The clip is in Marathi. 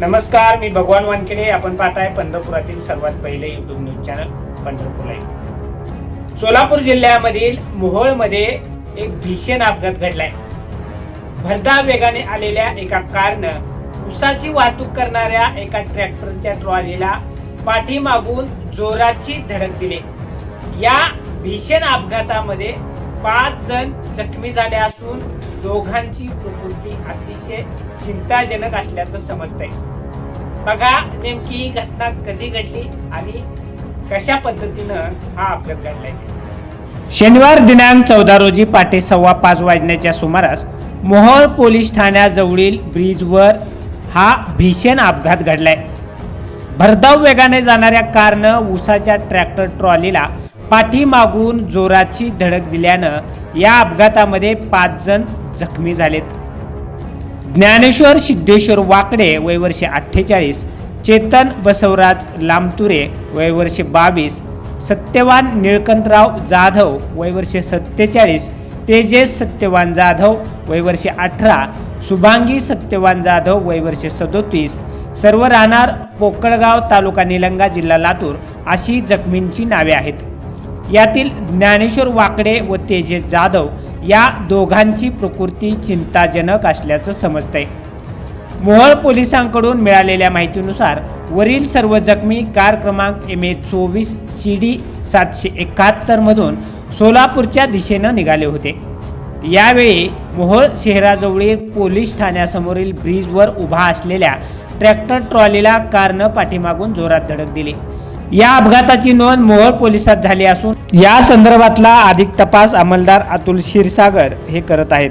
नमस्कार मी भगवान वानखेडे. आपण पाहताय पंढरपुरातील सर्वात पहिले YouTube news channel Pandharpur live Solapur जिल्ह्यामधील मोहोळमध्ये एक भीषण अपघात घडलाय. भरधाव वेगाने आलेल्या एका कारनं उसाची वाहतूक करणाऱ्या एका ट्रॅक्टरच्या ट्रॉलीला पाठीमागून जोराची धडक दिली. या भीषण अपघातामध्ये पाच जण जखमी झाले असून दोघांची प्रकृती अतिशय चिंताजनक असल्याचं समजतंय. बघा नेमकी ही घटना कधी घडली आणि कशा पद्धतीनं हा अपघात घडलाय. शनिवार दिनांक चौदा रोजी पाटे सव्वा पाच वाजण्याच्या सुमारास मोहोळ पोलीस ठाण्याजवळील ब्रिजवर हा भीषण अपघात घडलाय. भरधाव वेगाने जाणाऱ्या कारनं उसाच्या ट्रॅक्टर ट्रॉलीला पाठीमागून जोराची धडक दिल्यानं या अपघातामध्ये पाच जण जखमी झालेत. ज्ञानेश्वर सिद्धेश्वर वाकडे वय वर्षे अठ्ठेचाळीस चेतन बसवराज लामतुरे वय वर्षे बावीस सत्यवान निळकंतराव जाधव वय वर्षे सत्तेचाळीस तेजेश सत्यवान जाधव वय वर्षे अठरा शुभांगी सत्यवान जाधव वय वर्षे सदोतीस सर्व राहणार पोकळगाव तालुका निलंगा जिल्हा लातूर अशी जखमींची नावे आहेत. यातील ज्ञानेश्वर वाकडे व तेजेश जाधव या दोघांची प्रकृती चिंताजनक असल्याचं समजतंय. मोहोळ पोलिसांकडून मिळालेल्या माहितीनुसार वरील सर्व जखमी कार क्रमांक एम ए चोवीस सी डी सातशे एकाहत्तरमधून सोलापूरच्या दिशेनं निघाले होते. यावेळी मोहोळ शहराजवळील पोलीस ठाण्यासमोरील ब्रिजवर उभा असलेल्या ट्रॅक्टर ट्रॉलीला कारनं पाठीमागून जोरात धडक दिली. या अपघाताची नोंद मोहोळ पोलिसात झाली असून या संदर्भातला अधिक तपास अंमलदार अतुल क्षीरसागर हे करत आहेत.